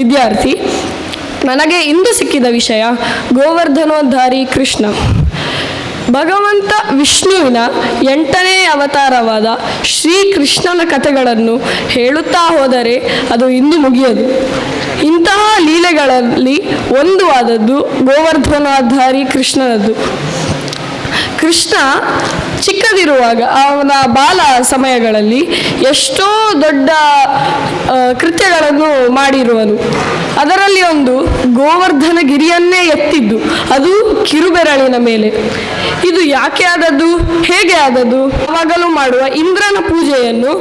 ವಿದ್ಯಾರ್ಥಿ, ನನಗೆ ಇಂದು ಸಿಕ್ಕಿದ ವಿಷಯ, ಗೋವರ್ಧನೋದ್ಧಾರಿ ಕೃಷ್ಣ. ಭಗವಂತ ವಿಷ್ಣುವಿನ ಎಂಟನೇ ಅವತಾರವಾದ ಶ್ರೀಕೃಷ್ಣನ ಕಥೆಗಳನ್ನು ಹೇಳುತ್ತಾ ಹೋದರೆ ಅದು ಇಂದು ಮುಗಿಯದು. ಇಂತಹ ಲೀಲೆಗಳಲ್ಲಿ ಒಂದು ಆದದ್ದು ಗೋವರ್ಧನಾಧಾರಿ ಕೃಷ್ಣನದ್ದು. ಕೃಷ್ಣ ಚಿಕ್ಕದಿರುವಾಗ, ಅವನ ಬಾಲ ಸಮಯಗಳಲ್ಲಿ ಎಷ್ಟೋ ದೊಡ್ಡ ಕೃತ್ಯಗಳನ್ನು ಮಾಡಿರುವನು. ಅದರಲ್ಲಿ ಒಂದು ಗೋವರ್ಧನ ಗಿರಿಯನ್ನೇ ಎತ್ತಿದ್ದು. ಅದು ಕಿರುಬೆರಳಿನ ಮೇಲೆ. ಇದು ಯಾಕೆ ಆದದ್ದು? ಹೇಗೆ ಆದದ್ದು? ಆವಾಗಲೂ ಮಾಡುವ ಇಂದ್ರನ ಪೂಜೆಯನ್ನು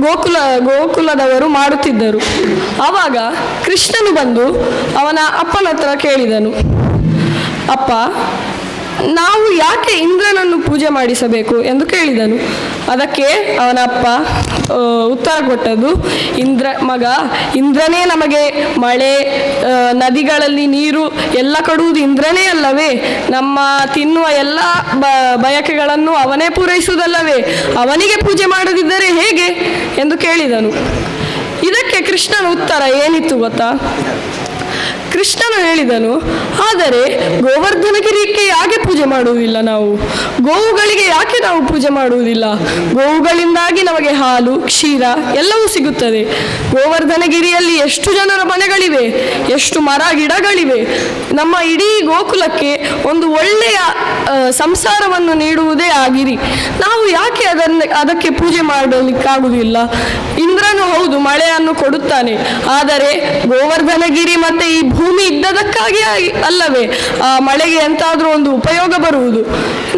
ಗೋಕುಲ, ಗೋಕುಲದವರು ಮಾಡುತ್ತಿದ್ದರು. ಆವಾಗ ಕೃಷ್ಣನು ಬಂದು ಅವನ ಅಪ್ಪನ ಹತ್ರ ಕೇಳಿದನು. ಅಪ್ಪ ನಾವು ಯಾಕೆ ಇಂದ್ರನನ್ನು ಪೂಜೆ ಮಾಡಿಸಬೇಕು ಎಂದು ಕೇಳಿದನು. ಅದಕ್ಕೆ ಅವನ ಅಪ್ಪ ಉತ್ತರ ಕೊಟ್ಟದ್ದು, ಇಂದ್ರ, ಮಗ, ಇಂದ್ರನೇ ನಮಗೆ ಮಳೆ ನದಿಗಳಲ್ಲಿ ನೀರು ಎಲ್ಲ ಕೊಡುವುದು ಇಂದ್ರನೇ ಅಲ್ಲವೇ? ನಮ್ಮ ತಿನ್ನುವ ಎಲ್ಲ ಬಯಕೆಗಳನ್ನು ಅವನೇ ಪೂರೈಸುವುದಲ್ಲವೇ? ಅವನಿಗೆ ಪೂಜೆ ಮಾಡದಿದ್ದರೆ ಹೇಗೆ? ಎಂದು ಕೇಳಿದನು. ಇದಕ್ಕೆ ಕೃಷ್ಣನ ಉತ್ತರ ಏನಿತ್ತು ಗೊತ್ತಾ? ಕೃಷ್ಣನು ಹೇಳಿದನು, ಆದರೆ ಗೋವರ್ಧನಗಿರಿಕ್ಕೆ ಯಾಕೆ ಪೂಜೆ ಮಾಡುವುದಿಲ್ಲ ನಾವು? ಗೋವುಗಳಿಗೆ ಯಾಕೆ ನಾವು ಪೂಜೆ ಮಾಡುವುದಿಲ್ಲ? ಗೋವುಗಳಿಂದಾಗಿ ನಮಗೆ ಹಾಲು, ಕ್ಷೀರ ಎಲ್ಲವೂ ಸಿಗುತ್ತದೆ. ಗೋವರ್ಧನಗಿರಿಯಲ್ಲಿ ಎಷ್ಟು ಜನರ ಮನೆಗಳಿವೆ? ಎಷ್ಟು ಮರ ಗಿಡಗಳಿವೆ? ನಮ್ಮ ಇಡೀ ಗೋಕುಲಕ್ಕೆ ಒಂದು ಒಳ್ಳೆಯ ಸಂಸಾರವನ್ನು ನೀಡುವುದೇ ಆಗಿರಿ. ನಾವು ಯಾಕೆ ಅದನ್ನ, ಅದಕ್ಕೆ ಪೂಜೆ ಮಾಡಲಿಕ್ಕಾಗುವುದಿಲ್ಲ? ಇಂದ್ರನು ಹೌದು, ಮಳೆಯನ್ನು ಕೊಡುತ್ತಾನೆ. ಆದರೆ ಗೋವರ್ಧನಗಿರಿ ಮತ್ತೆ ಈ ಭೂಮಿ ಇದ್ದದಕ್ಕಾಗಿ ಅಲ್ಲವೇ? ಆ ಮಳೆಗೆ ಎಂತಾದ್ರೂ ಒಂದು ಉಪಯೋಗ ಬರುವುದು.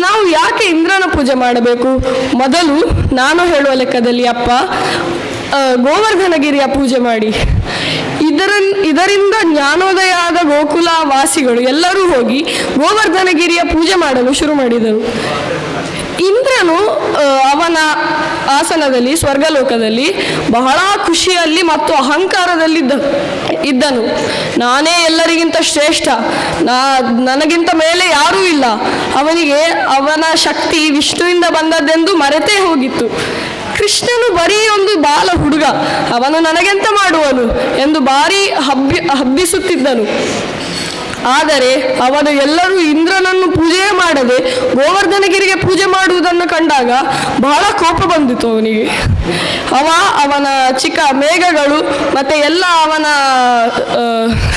ನಾವು ಯಾಕೆ ಇಂದ್ರನ ಪೂಜೆ ಮಾಡಬೇಕು? ಮೊದಲು ನಾನು ಹೇಳುವ ಲೆಕ್ಕದಲ್ಲಿ ಅಪ್ಪ ಗೋವರ್ಧನಗಿರಿಯ ಪೂಜೆ ಮಾಡಿ. ಇದರ ಇದರಿಂದ ಜ್ಞಾನೋದಯ ಆದ ಗೋಕುಲ ವಾಸಿಗಳು ಎಲ್ಲರೂ ಹೋಗಿ ಗೋವರ್ಧನಗಿರಿಯ ಪೂಜೆ ಮಾಡಲು ಶುರು ಮಾಡಿದರು. ಇಂದ್ರನು ಅವನ ಆಸನದಲ್ಲಿ, ಸ್ವರ್ಗಲೋಕದಲ್ಲಿ ಬಹಳ ಖುಷಿಯಲ್ಲಿ ಮತ್ತು ಅಹಂಕಾರದಲ್ಲಿದ್ದ ಇದ್ದನು. ನಾನೇ ಎಲ್ಲರಿಗಿಂತ ಶ್ರೇಷ್ಠ. ನಾ, ನನಗಿಂತ ಮೇಲೆ ಯಾರೂ ಇಲ್ಲ. ಅವನಿಗೆ ಅವನ ಶಕ್ತಿ ವಿಷ್ಣುವಿಂದ ಬಂದದ್ದೆಂದು ಮರೆತೇ ಹೋಗಿತ್ತು. ಕೃಷ್ಣನು ಬರೀ ಒಂದು ಬಾಲ ಹುಡುಗ. ಅವನು ನನಗೆಂತ ಮಾಡುವನು ಎಂದು ಬಾರಿ ಹಬ್ಬಿ, ಹಬ್ಬಿಸುತ್ತಿದ್ದನು. ಆದರೆ ಅವನು ಎಲ್ಲರೂ ಇಂದ್ರನನ್ನು ಪೂಜೆ ಮಾಡದೆ ಗೋವರ್ಧನಗಿರಿಗೆ ಪೂಜೆ ಮಾಡುವುದನ್ನು ಕಂಡಾಗ ಬಹಳ ಕೋಪ ಬಂದಿತು ಅವನಿಗೆ. ಅವ ಅವನ ಚಿಕ್ಕ ಮೇಘಗಳು ಮತ್ತೆ ಎಲ್ಲ ಅವನ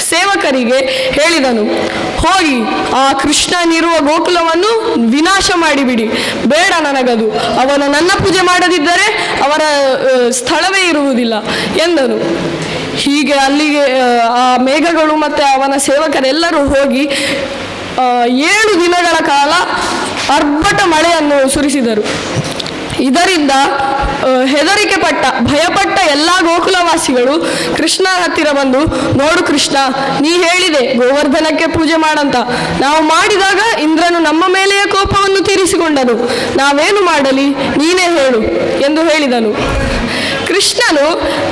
ಸೇವಕರಿಗೆ ಹೇಳಿದನು, ಹೋಗಿ, ಆ ಕೃಷ್ಣನಿರುವ ಗೋಕುಲವನ್ನು ವಿನಾಶ ಮಾಡಿಬಿಡಿ, ಬೇಡ ನನಗದು. ಅವನು ನನ್ನ ಪೂಜೆ ಮಾಡದಿದ್ದರೆ ಅವರ ಸ್ಥಳವೇ ಇರುವುದಿಲ್ಲ, ಎಂದನು. ಹೀಗೆ ಅಲ್ಲಿಗೆ ಆ, ಮೇಘಗಳು ಮತ್ತು ಅವನ ಸೇವಕರೆಲ್ಲರೂ ಹೋಗಿ ಏಳು ದಿನಗಳ ಕಾಲ ಅರ್ಭಟ ಮಳೆಯನ್ನು ಸುರಿಸಿದರು. ಇದರಿಂದ ಹೆದರಿಕೆ ಪಟ್ಟ ಭಯಪಟ್ಟ ಎಲ್ಲ ಗೋಕುಲವಾಸಿಗಳು ಕೃಷ್ಣ ಹತ್ತಿರ ಬಂದು ನೋಡು ಕೃಷ್ಣ ನೀ ಹೇಳಿದೆ ಗೋವರ್ಧನಕ್ಕೆ ಪೂಜೆ ಮಾಡಂತ. ನಾವು ಮಾಡಿದಾಗ ಇಂದ್ರನು ನಮ್ಮ ಮೇಲೆಯೇ ಕೋಪವನ್ನು ತೀರಿಸಿಕೊಂಡನು. ನಾವೇನು ಮಾಡಲಿ? ನೀನೇ ಹೇಳು ಎಂದು ಹೇಳಿದನು. ಕೃಷ್ಣನು,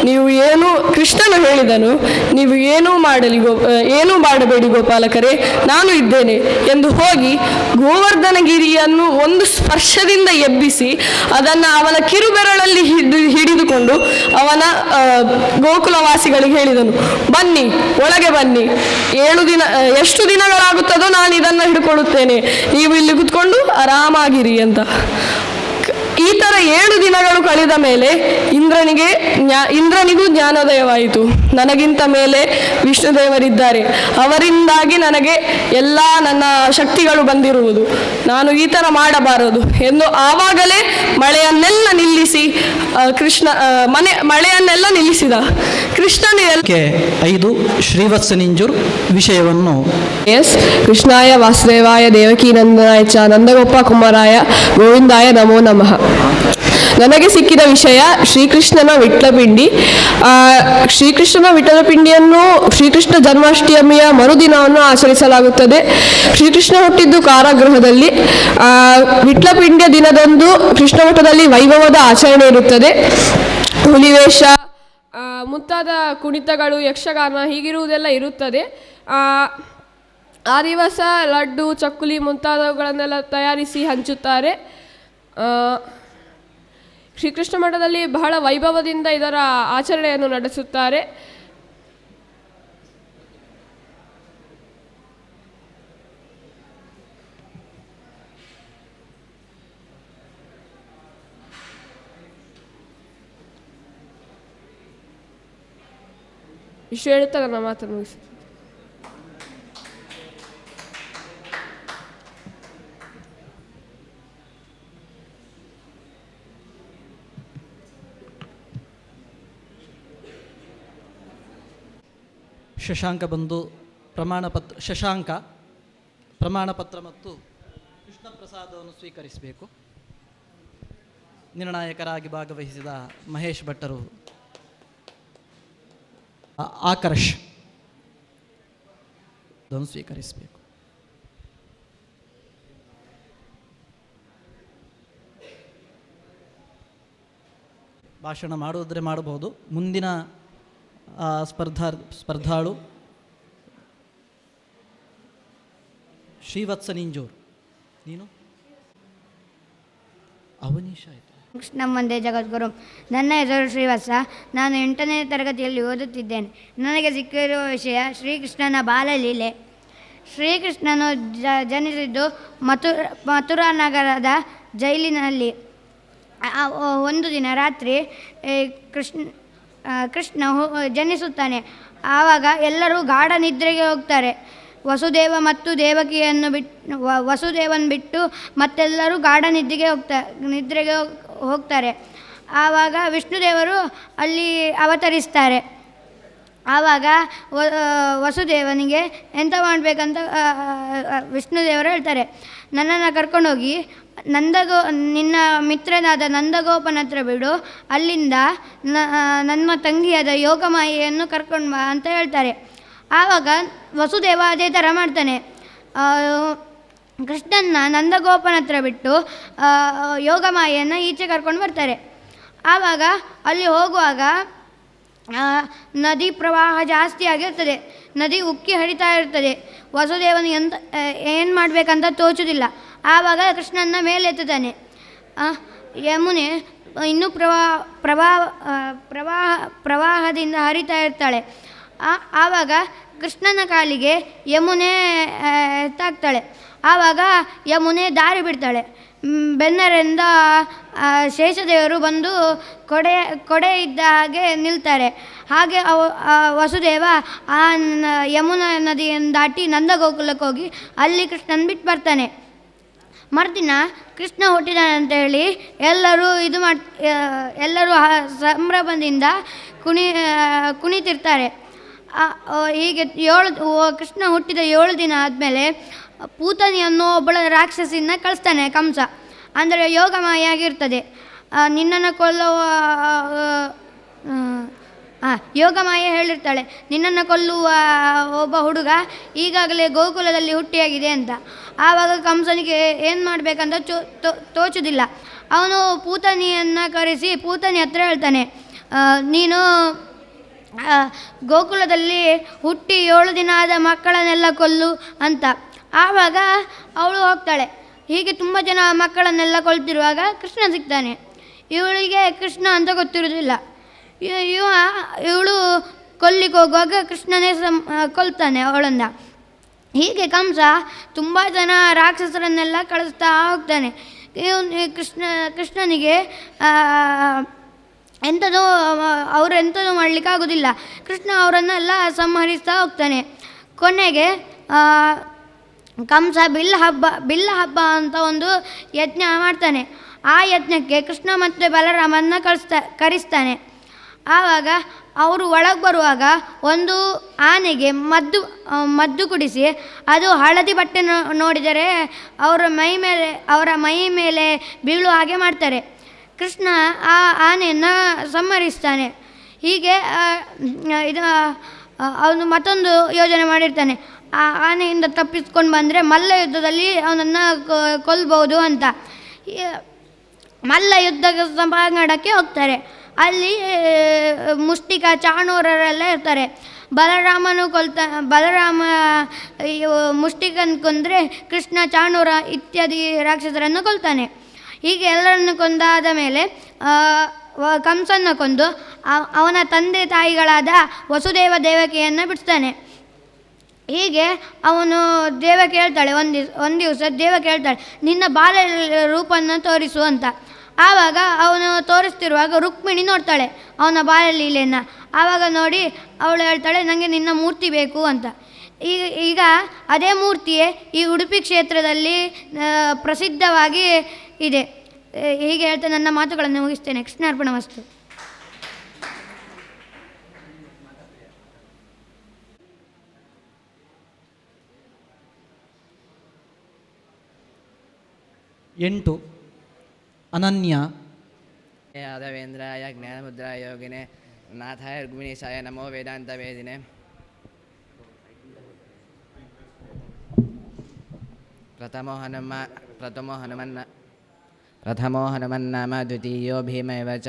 ನೀವು ಏನು ಕೃಷ್ಣನು ಹೇಳಿದನು, ನೀವು ಏನೂ ಮಾಡಲಿ ಗೋ ಏನೂ ಮಾಡಬೇಡಿ ಗೋಪಾಲಕರೇ, ನಾನು ಇದ್ದೇನೆ ಎಂದು ಹೋಗಿ ಗೋವರ್ಧನಗಿರಿಯನ್ನು ಒಂದು ಸ್ಪರ್ಶದಿಂದ ಎಬ್ಬಿಸಿ ಅದನ್ನು ಅವನ ಕಿರುಬೆರಳಲ್ಲಿ ಹಿಡಿದು ಹಿಡಿದುಕೊಂಡು ಅವನ ಗೋಕುಲವಾಸಿಗಳಿಗೆ ಹೇಳಿದನು. ಬನ್ನಿ, ಒಳಗೆ ಬನ್ನಿ. ಏಳು ದಿನ ಎಷ್ಟು ದಿನಗಳಾಗುತ್ತದೋ ನಾನು ಇದನ್ನು ಹಿಡ್ಕೊಳ್ಳುತ್ತೇನೆ. ನೀವು ಇಲ್ಲಿ ಕುತ್ಕೊಂಡು ಆರಾಮಾಗಿರಿ ಅಂತ. ಈ ತರ ಏಳು ದಿನಗಳು ಕಳೆದ ಮೇಲೆ ಇಂದ್ರನಿಗೆ ಜ್ಞಾ ಇಂದ್ರನಿಗೂ ಜ್ಞಾನೋದಯವಾಯಿತು. ನನಗಿಂತ ಮೇಲೆ ವಿಷ್ಣುದೇವರಿದ್ದಾರೆ. ಅವರಿಂದಾಗಿ ನನಗೆ ಎಲ್ಲ ನನ್ನ ಶಕ್ತಿಗಳು ಬಂದಿರುವುದು. ನಾನು ಈ ಥರ ಮಾಡಬಾರದು ಎಂದು ಆವಾಗಲೇ ಮಳೆಯನ್ನೆಲ್ಲ ನಿಲ್ಲಿಸಿ ಕೃಷ್ಣ ಮನೆ ಮಳೆಯನ್ನೆಲ್ಲ ನಿಲ್ಲಿಸಿದ. ಕೃಷ್ಣನ ಐದು ಶ್ರೀವತ್ಸ ನಿಂಜೂರ್ ವಿಷಯವನ್ನು ಎಸ್ ಕೃಷ್ಣಾಯ ವಾಸುದೇವಾಯ ದೇವಕೀನಂದನಾಯ ಚ ನಂದಗೋಪ ಕುಮಾರಾಯ ಗೋವಿಂದಾಯ ನಮೋ ನಮಃ. ನನಗೆ ಸಿಕ್ಕಿದ ವಿಷಯ ಶ್ರೀಕೃಷ್ಣನ ವಿಟ್ಲಪಿಂಡಿ ಶ್ರೀಕೃಷ್ಣನ ವಿಠಲಪಿಂಡಿಯನ್ನು ಶ್ರೀಕೃಷ್ಣ ಜನ್ಮಾಷ್ಟಮಿಯ ಮರುದಿನವನ್ನು ಆಚರಿಸಲಾಗುತ್ತದೆ. ಶ್ರೀಕೃಷ್ಣ ಹುಟ್ಟಿದ್ದು ಕಾರಾಗೃಹದಲ್ಲಿ. ವಿಟ್ಲಪಿಂಡಿಯ ದಿನದಂದು ಕೃಷ್ಣ ಮಠದಲ್ಲಿ ವೈಭವದ ಆಚರಣೆ ಇರುತ್ತದೆ. ಹುಲಿವೇಷ ಮುಂತಾದ ಕುಣಿತಗಳು ಯಕ್ಷಗಾನ ಹೀಗಿರುವುದೆಲ್ಲ ಇರುತ್ತದೆ. ಆ, ಆ ದಿವಸ ಲಡ್ಡು ಚಕ್ಕುಲಿ ಮುಂತಾದವುಗಳನ್ನೆಲ್ಲ ತಯಾರಿಸಿ ಹಂಚುತ್ತಾರೆ. ಆ, ಶ್ರೀಕೃಷ್ಣ ಮಠದಲ್ಲಿ ಬಹಳ ವೈಭವದಿಂದ ಇದರ ಆಚರಣೆಯನ್ನು ನಡೆಸುತ್ತಾರೆ. ಇಷ್ಟು ಹೇಳ್ತಾ ನನ್ನ ಮಾತನ್ನು ಮುಗಿಸಿ ಶಶಾಂಕ ಬಂದು ಪ್ರಮಾಣ ಪತ್ರ ಶಶಾಂಕ ಪ್ರಮಾಣ ಪತ್ರ ಮತ್ತು ಕೃಷ್ಣ ಪ್ರಸಾದವನ್ನು ಸ್ವೀಕರಿಸಬೇಕು. ನಿರ್ಣಾಯಕರಾಗಿ ಭಾಗವಹಿಸಿದ ಮಹೇಶ್ ಭಟ್ಟರು ಆಕರ್ಷ್ ಅದನ್ನು ಸ್ವೀಕರಿಸಬೇಕು. ಭಾಷಣ ಮಾಡುವುದ್ರೆ ಮಾಡಬಹುದು. ಮುಂದಿನ ಸ್ಪರ್ಧಾ, ಸ್ಪರ್ಧಾಳು. ಶ್ರೀವತ್ಸ ನಿಂಜೂರ್. ನೀನು? ಅವನೀಶ ಆಯಿತು. ಜಗದ್ಗುರು. ನನ್ನ ಹೆಸರು ಶ್ರೀವತ್ಸ. ನಾನು ಎಂಟನೇ ತರಗತಿಯಲ್ಲಿ ಓದುತ್ತಿದ್ದೇನೆ. ನನಗೆ ಸಿಕ್ಕಿರುವ ವಿಷಯ ಶ್ರೀಕೃಷ್ಣನ ಬಾಲಲೀಲೆ. ಶ್ರೀಕೃಷ್ಣನು ಜ, ಜನಿಸಿದ್ದು ಮಥುರ ಮಥುರಾ ನಗರದ ಜೈಲಿನಲ್ಲಿ. ಒಂದು ದಿನ ರಾತ್ರಿ ಕೃಷ್ಣ ಕೃಷ್ಣ ಜನಿಸುತ್ತಾನೆ. ಆವಾಗ ಎಲ್ಲರೂ ಗಾಢ ನಿದ್ರೆಗೆ ಹೋಗ್ತಾರೆ. ವಸುದೇವ ಮತ್ತು ದೇವಕಿಯನ್ನು ಬಿಟ್ಟು ವಸುದೇವನ್ ಬಿಟ್ಟು ಮತ್ತೆಲ್ಲರೂ ಗಾಢ ನಿದ್ರೆಗೆ ಹೋಗ್ತಾ, ನಿದ್ರೆಗೆ ಹೋಗ್- ಹೋಗ್ತಾರೆ. ಆವಾಗ ವಿಷ್ಣುದೇವರು ಅಲ್ಲಿ ಅವತರಿಸ್ತಾರೆ. ಆವಾಗ ವಸುದೇವನಿಗೆ ಎಂತ ಮಾಡಬೇಕಂತ ವಿಷ್ಣುದೇವರು ಹೇಳ್ತಾರೆ. ನನ್ನನ್ನು ಕರ್ಕೊಂಡೋಗಿ ನಂದಗೋ, ನಿನ್ನ ಮಿತ್ರನಾದ ನಂದಗೋಪನ ಹತ್ರ ಬಿಡು. ಅಲ್ಲಿಂದ ನನ್ನ ತಂಗಿಯಾದ ಯೋಗಮಾಯೆಯನ್ನು ಕರ್ಕೊಂಡು ಬಾ ಅಂತ ಹೇಳ್ತಾರೆ. ಆವಾಗ ವಸುದೇವ ಅದೇ ಥರ ಮಾಡ್ತಾನೆ. ಕೃಷ್ಣನ್ನ ನಂದಗೋಪನ ಹತ್ರ ಬಿಟ್ಟು ಯೋಗ ಯೋಗಮಾಯೆಯನ್ನು ಈಚೆ ಕರ್ಕೊಂಡು ಬರ್ತಾರೆ. ಆವಾಗ ಅಲ್ಲಿ ಹೋಗುವಾಗ ನದಿ ಪ್ರವಾಹ ಜಾಸ್ತಿ ಆಗಿರ್ತದೆ. ನದಿ ಉಕ್ಕಿ ಹರಿತಾ ಇರ್ತದೆ. ವಸುದೇವನು ಎಂತ ಏನು ಮಾಡಬೇಕಂತ ತೋಚುವುದಿಲ್ಲ ಆವಾಗ ಕೃಷ್ಣನ ಮೇಲೆ ಎತ್ತುತ್ತಾನೆ ಯಮುನೆ ಇನ್ನೂ ಪ್ರವಾಹ ಪ್ರವಾಹ ಪ್ರವಾಹ, ಪ್ರವಾಹದಿಂದ ಹರಿತಾ ಇರ್ತಾಳೆ. ಆವಾಗ ಕೃಷ್ಣನ ಕಾಲಿಗೆ ಯಮುನೆ ತಾಕ್ತಾಳೆ ಆವಾಗ ಯಮುನೆ ದಾರಿ ಬಿಡ್ತಾಳೆ. ಬೆನ್ನರಿಂದ ಶೇಷದೇವರು ಬಂದು ಕೊಡೆ ಕೊಡೆ ಇದ್ದ ಹಾಗೆ ನಿಲ್ತಾರೆ. ಹಾಗೆ ಅವ ವಸುದೇವ ಆ ಯಮುನಾ ನದಿಯನ್ನು ದಾಟಿ ನಂದಗೋಕುಲಕ್ಕೆ ಹೋಗಿ ಅಲ್ಲಿ ಕೃಷ್ಣನ್ ಬಿಟ್ಟು ಬರ್ತಾನೆ. ಮರುದಿನ ಕೃಷ್ಣ ಹುಟ್ಟಿದ ಅಂತ ಹೇಳಿ ಎಲ್ಲರೂ ಇದು ಮಾಡ್ ಎಲ್ಲರೂ ಸಂಭ್ರಮದಿಂದ ಕುಣಿ ಕುಣಿತಿರ್ತಾರೆ. ಹೀಗೆ ಏಳು ಕೃಷ್ಣ ಹುಟ್ಟಿದ ಏಳು ದಿನ ಆದಮೇಲೆ ಪೂತನಿ ಅನ್ನೋ ಒಬ್ಬಳ ರಾಕ್ಷಸಿನ ಕಳಿಸ್ತಾನೆ ಕಂಸ. ಅಂದರೆ ಯೋಗಮಾಯಾಗಿರ್ತದೆ ನಿನ್ನನ್ನು ಕೊಲ್ಲುವ ಯೋಗಮಾಯೆ ಹೇಳಿರ್ತಾಳೆ. ನಿನ್ನನ್ನು ಕೊಲ್ಲುವ ಒಬ್ಬ ಹುಡುಗ ಈಗಾಗಲೇ ಗೋಕುಲದಲ್ಲಿ ಹುಟ್ಟಿಯಾಗಿದೆ ಅಂತ. ಆವಾಗ ಕಂಸನಿಗೆ ಏನು ಮಾಡಬೇಕಂತ ಚೋ ತೋ- ಅವನು ಪೂತನಿಯನ್ನು ಕರೆಸಿ ಪೂತನಿ ಹತ್ರ ಹೇಳ್ತಾನೆ ನೀನು ಗೋಕುಲದಲ್ಲಿ ಹುಟ್ಟಿ ಏಳು ದಿನ ಆದ ಮಕ್ಕಳನ್ನೆಲ್ಲ ಕೊಲ್ಲು ಅಂತ. ಆವಾಗ ಅವಳು ಹೋಗ್ತಾಳೆ. ಹೀಗೆ ತುಂಬ ಜನ ಮಕ್ಕಳನ್ನೆಲ್ಲ ಕೊಲ್ತಿರುವಾಗ ಕೃಷ್ಣ ಸಿಗ್ತಾನೆ. ಇವಳಿಗೆ ಕೃಷ್ಣ ಅಂತ ಗೊತ್ತಿರೋದಿಲ್ಲ. ಇವ ಇವಳು ಕೊಲ್ಲಿಗೆ ಹೋಗುವಾಗ ಕೃಷ್ಣನೇ ಸಂ ಕೊಲ್ತಾನೆ ಅವಳನ್ನು. ಹೀಗೆ ಕಂಸ ತುಂಬ ಜನ ರಾಕ್ಷಸರನ್ನೆಲ್ಲ ಕಳಿಸ್ತಾ ಹೋಗ್ತಾನೆ. ಕೃಷ್ಣ, ಕೃಷ್ಣನಿಗೆ ಎಂಥದೋ ಎಂಥದೂ ಅವರು ಎಂಥದೂ ಮಾಡಲಿಕ್ಕಾಗೋದಿಲ್ಲ ಕೃಷ್ಣ ಅವರನ್ನೆಲ್ಲ ಸಂಹರಿಸ್ತಾ ಹೋಗ್ತಾನೆ. ಕೊನೆಗೆ ಕಂಸ ಬಿಲ್ಲ ಹಬ್ಬ ಬಿಲ್ಲ ಹಬ್ಬ ಅಂತ ಒಂದು ಯಜ್ಞ ಮಾಡ್ತಾನೆ. ಆ ಯಜ್ಞಕ್ಕೆ ಕೃಷ್ಣ ಮತ್ತು ಬಲರಾಮನ್ನ ಕಳಿಸ್ತಾ, ಕರೆಸ್ತಾನೆ. ಆವಾಗ ಅವರು ಒಳಗೆ ಬರುವಾಗ ಒಂದು ಆನೆಗೆ ಮದ್ದು ಮದ್ದು ಕುಡಿಸಿ, ಅದು ಹಳದಿ ಬಟ್ಟೆ ನೋಡಿದರೆ ಅವರ ಮೈ ಮೇಲೆ, ಅವರ ಮೈ ಮೇಲೆ ಬೀಳುವ ಹಾಗೆ ಮಾಡ್ತಾರೆ. ಕೃಷ್ಣ ಆ ಆನೆಯನ್ನು ಸಂಹರಿಸ್ತಾನೆ. ಹೀಗೆ ಇದು ಅವನು ಮತ್ತೊಂದು ಯೋಜನೆ ಮಾಡಿರ್ತಾನೆ. ಆ ಆನೆಯಿಂದ ತಪ್ಪಿಸ್ಕೊಂಡು ಬಂದರೆ ಮಲ್ಲ ಯುದ್ಧದಲ್ಲಿ ಅವನನ್ನು ಕೊಲ್ಬೋದು ಅಂತ. ಮಲ್ಲ ಯುದ್ಧ ಸಭಾಂಗಣಕ್ಕೆ ಹೋಗ್ತಾರೆ. ಅಲ್ಲಿ ಮುಷ್ಟಿಕ ಚಾಣೂರರೆಲ್ಲ ಇರ್ತಾರೆ. ಬಲರಾಮನು ಕೊಲ್ತ, ಬಲರಾಮ ಮುಷ್ಟಿಕನ್ ಕೊಂದರೆ ಕೃಷ್ಣ ಚಾಣೂರ ಇತ್ಯಾದಿ ರಾಕ್ಷಸರನ್ನು ಕೊಲ್ತಾನೆ. ಹೀಗೆ ಎಲ್ಲರನ್ನು ಕೊಂದಾದ ಮೇಲೆ ಕಂಸನ್ನು ಕೊಂದು ಅವನ ತಂದೆ ತಾಯಿಗಳಾದ ವಸುದೇವ ದೇವಕಿಯನ್ನು ಬಿಡಿಸ್ತಾನೆ. ಹೀಗೆ ಅವನು ದೇವ ಕೇಳ್ತಾಳೆ ಒಂದು ದಿವಸ ಒಂದು ದಿವಸ ದೇವ ಕೇಳ್ತಾಳೆ, ನಿನ್ನ ಬಾಲ ರೂಪವನ್ನು ತೋರಿಸು ಅಂತ. ಆವಾಗ ಅವನು ತೋರಿಸ್ತಿರುವಾಗ ರುಕ್ಮಿಣಿ ನೋಡ್ತಾಳೆ, ಅವನ ಬಾಲಲೀಲೆಯನ್ನು ಆವಾಗ ನೋಡಿ ಅವಳು ಹೇಳ್ತಾಳೆ ನನಗೆ ನಿನ್ನ ಮೂರ್ತಿ ಬೇಕು ಅಂತ. ಈಗ ಈಗ ಅದೇ ಮೂರ್ತಿಯೇ ಈ ಉಡುಪಿ ಕ್ಷೇತ್ರದಲ್ಲಿ ಪ್ರಸಿದ್ಧವಾಗಿ ಇದೆ. ಹೀಗೆ ಹೇಳ್ತಾ ನನ್ನ ಮಾತುಗಳನ್ನು ಮುಗಿಸ್ತೇನೆ. ಕೃಷ್ಣಾರ್ಪಣ ವಸ್ತು ಎಂಟು. अनन्या यादवेन्द्राय ज्ञानमुद्राय योगिने नाथाय रुग्मिणीशाय नमो वेदान्तवेदिने प्रथमो हनुमा प्रथमो हनुमन्न प्रथमो हनुमन्नाम द्वितीयो भीम एव च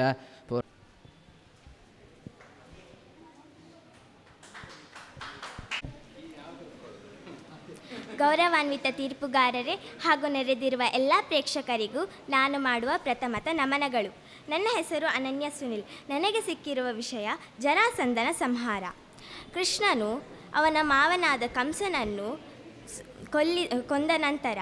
ಗೌರವಾನ್ವಿತ ತೀರ್ಪುಗಾರರೇ ಹಾಗೂ ನೆರೆದಿರುವ ಎಲ್ಲ ಪ್ರೇಕ್ಷಕರಿಗೂ ನಾನು ಮಾಡುವ ಪ್ರಥಮತ ನಮನಗಳು. ನನ್ನ ಹೆಸರು ಅನನ್ಯ ಸುನಿಲ್. ನನಗೆ ಸಿಕ್ಕಿರುವ ವಿಷಯ ಜರಾಸಂಧನ ಸಂಹಾರ. ಕೃಷ್ಣನು ಅವನ ಮಾವನಾದ ಕಂಸನನ್ನು ಕೊಲ್ಲಿ, ಕೊಂದ ನಂತರ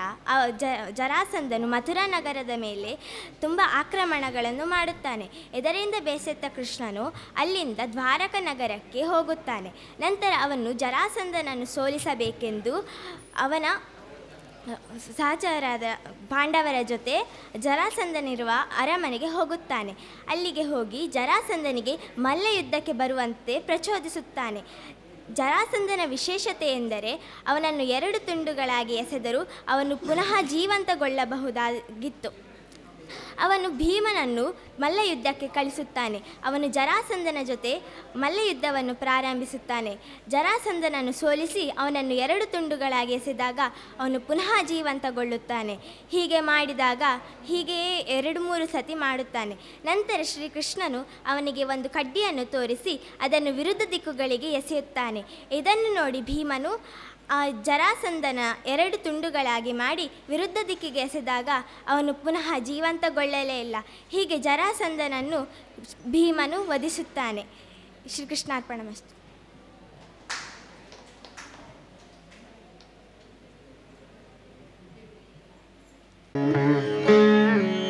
ಜರಾಸಂದನು ಮಥುರಾ ನಗರದ ಮೇಲೆ ತುಂಬ ಆಕ್ರಮಣಗಳನ್ನು ಮಾಡುತ್ತಾನೆ. ಇದರಿಂದ ಬೇಸತ್ತ ಕೃಷ್ಣನು ಅಲ್ಲಿಂದ ದ್ವಾರಕ ನಗರಕ್ಕೆ ಹೋಗುತ್ತಾನೆ. ನಂತರ ಅವನು ಜರಾಸಂದನನ್ನು ಸೋಲಿಸಬೇಕೆಂದು ಅವನ ಸಹಚರಾದ ಪಾಂಡವರ ಜೊತೆ ಜರಾಸಂದನಿರುವ ಅರಮನೆಗೆ ಹೋಗುತ್ತಾನೆ. ಅಲ್ಲಿಗೆ ಹೋಗಿ ಜರಾಸಂದನಿಗೆ ಮಲ್ಲ ಯುದ್ಧಕ್ಕೆ ಬರುವಂತೆ ಪ್ರಚೋದಿಸುತ್ತಾನೆ. ಜರಾಸಂಧನ ವಿಶೇಷತೆ ಎಂದರೆ ಅವನನ್ನು ಎರಡು ತುಂಡುಗಳಾಗಿ ಎಸೆದರೂ ಅವನು ಪುನಃ ಜೀವಂತಗೊಳ್ಳಬಹುದಾಗಿತ್ತು. ಅವನು ಭೀಮನನ್ನು ಮಲ್ಲಯುದ್ಧಕ್ಕೆ ಕಳಿಸುತ್ತಾನೆ. ಅವನು ಜರಾಸಂಧನ ಜೊತೆ ಮಲ್ಲಯುದ್ಧವನ್ನು ಪ್ರಾರಂಭಿಸುತ್ತಾನೆ. ಜರಾಸಂಧನನ್ನು ಸೋಲಿಸಿ ಅವನನ್ನು ಎರಡು ತುಂಡುಗಳಾಗಿ ಎಸೆದಾಗ ಅವನು ಪುನಃ ಜೀವಂತಗೊಳ್ಳುತ್ತಾನೆ. ಹೀಗೆ ಮಾಡಿದಾಗ ಹೀಗೆಯೇ ಎರಡು ಮೂರು ಸತಿ ಮಾಡುತ್ತಾನೆ. ನಂತರ ಶ್ರೀಕೃಷ್ಣನು ಅವನಿಗೆ ಒಂದು ಕಡ್ಡಿಯನ್ನು ತೋರಿಸಿ ಅದನ್ನು ವಿರುದ್ಧ ದಿಕ್ಕುಗಳಿಗೆ ಎಸೆಯುತ್ತಾನೆ. ಇದನ್ನು ನೋಡಿ ಭೀಮನು ಆ ಜರಾಸಂದನ ಎರಡು ತುಂಡುಗಳಾಗಿ ಮಾಡಿ ವಿರುದ್ಧ ದಿಕ್ಕಿಗೆ ಎಸೆದಾಗ ಅವನು ಪುನಃ ಜೀವಂತಗೊಳ್ಳಲೇ ಇಲ್ಲ ಹೀಗೆ ಜರಾಸಂದನನ್ನು ಭೀಮನು ವಧಿಸುತ್ತಾನೆ ಶ್ರೀಕೃಷ್ಣಾರ್ಪಣಮಸ್ತು Thank.